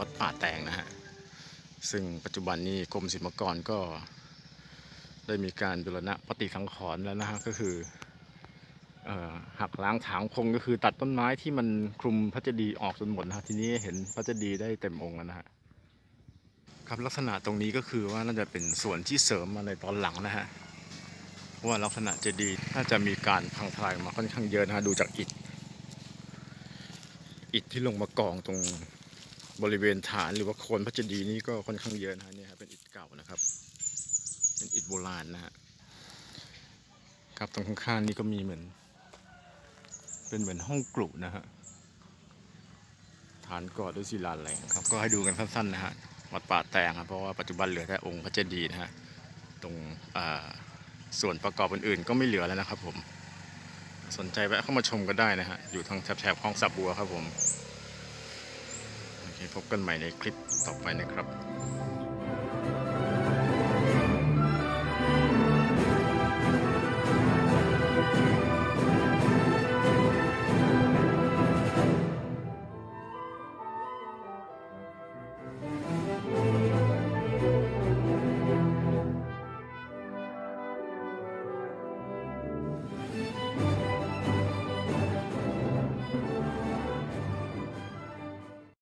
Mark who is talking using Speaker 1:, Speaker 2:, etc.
Speaker 1: วัดป่าแตงนะฮะ ซึ่งปัจจุบันนี้กรมศิลปากรก็ได้มีการบูรณะปฏิสังขรณ์แล้วนะฮะก็คืออหักล้างถางพงก็คือตัดต้นไม้ที่มันคลุมพระเจดีย์ออกจนหมดนะทีนี้เห็นพระเจดีย์ได้เต็มองค์แล้วนะฮะครับลักษณะตรงนี้ก็คือว่าน่าจะเป็นส่วนที่เสริมมาในตอนหลังนะฮะเพราะว่าลักษณะเจดีย์น่าจะมีการพังทลายมาค่อนข้างเยอะนะฮะดูจากอิฐอิฐที่ลงมากองตรง บริเวณฐานหรือว่าโคนพระเจดีย์นี่ก็ค่อนข้างเยอะนะฮะเนี่ยครับเป็นอิฐเก่านะครับ เป็นอิฐโบราณนะฮะครับตรงข้างๆนี่ก็มีเหมือน เป็นเหมือนห้องกลุ่นะฮะฐานก่อด้วยศิลาแรงครับ ก็ให้ดูกันสั้นๆนะฮะวัดป่าแตงครับเพราะว่าปัจจุบันเหลือแต่องค์พระเจดีย์นะฮะตรงส่วนประกอบอื่นๆ ก็ไม่เหลือแล้วนะครับผม สนใจแวะเข้ามาชมก็ได้นะฮะ อยู่ทางแถบๆคลองสับบัวครับผม พบกันใหม่ในคลิปต่อไปนะครับ